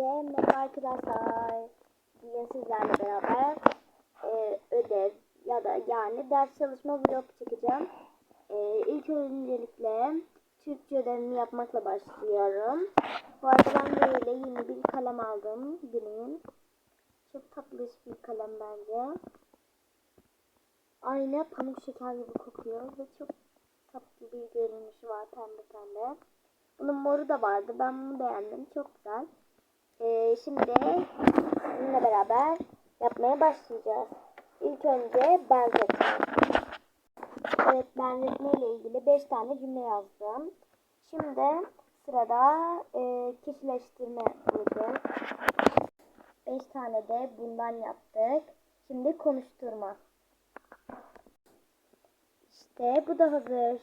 Hepinize merhaba arkadaşlar. Bugün sizlerle beraber e, ödev ya da yani ders çalışma vlog çekeceğim. E, ilk öncelikle Türkçe ödevimi yapmakla başlıyorum. Bu arada ben böyle yeni bir kalem aldım. Green. Çok tatlı bir kalem bence. Aynı pamuk şeker gibi kokuyor ve çok tatlı bir görünüşü var pembe pembe. Bunun moru da vardı. Ben bunu beğendim. Çok güzel. Ee, şimdi sizinle beraber yapmaya başlayacağız. İlk önce benzetme. Evet benzetme ile ilgili 5 tane cümle yazdım. Şimdi sırada e, kişileştirme olacak. 5 tane de bundan yaptık. Şimdi konuşturma. İşte bu da hazır.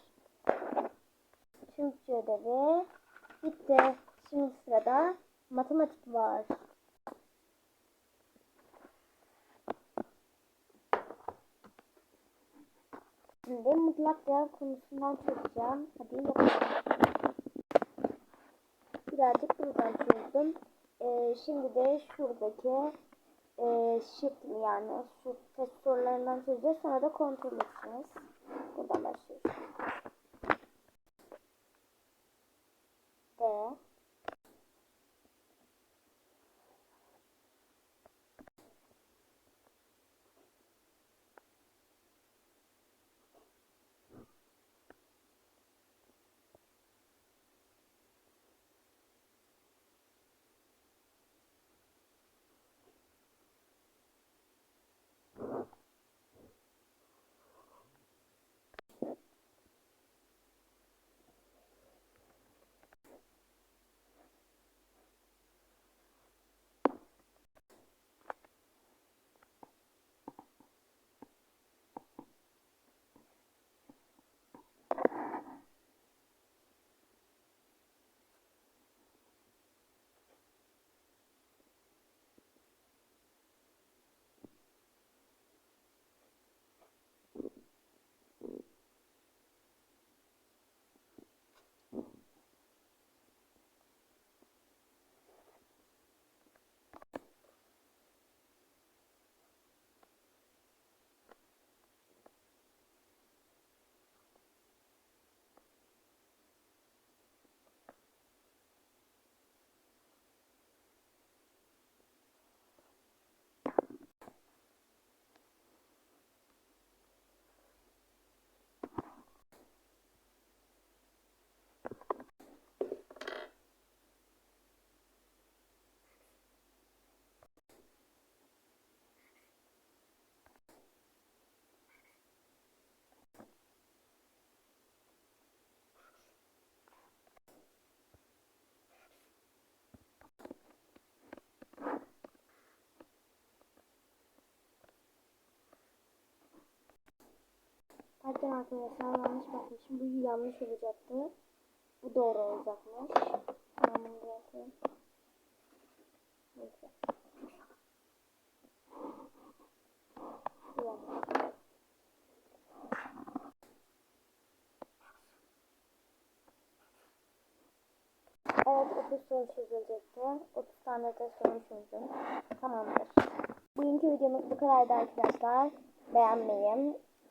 Türkçe ödevi bitti. Şimdi sırada matematik var. Şimdi mutlak değer konusundan çözeceğim. Hadi yapalım. Birazcık buradan çözdüm. Ee, şimdi de şuradaki e, shift yani şu test sorularından çözeceğiz. Sonra da kontrol edeceğiz. Pardon arkadaşlar yanlış bakmışım. Bu yanlış olacaktı. Bu doğru olacakmış. Tamam bunu da yapayım. Neyse. Evet 30 soru çözülecekti. 30 tane de soru çözdüm. Tamamdır. Bugünkü videomuz bu kadardı arkadaşlar. Beğenmeyi,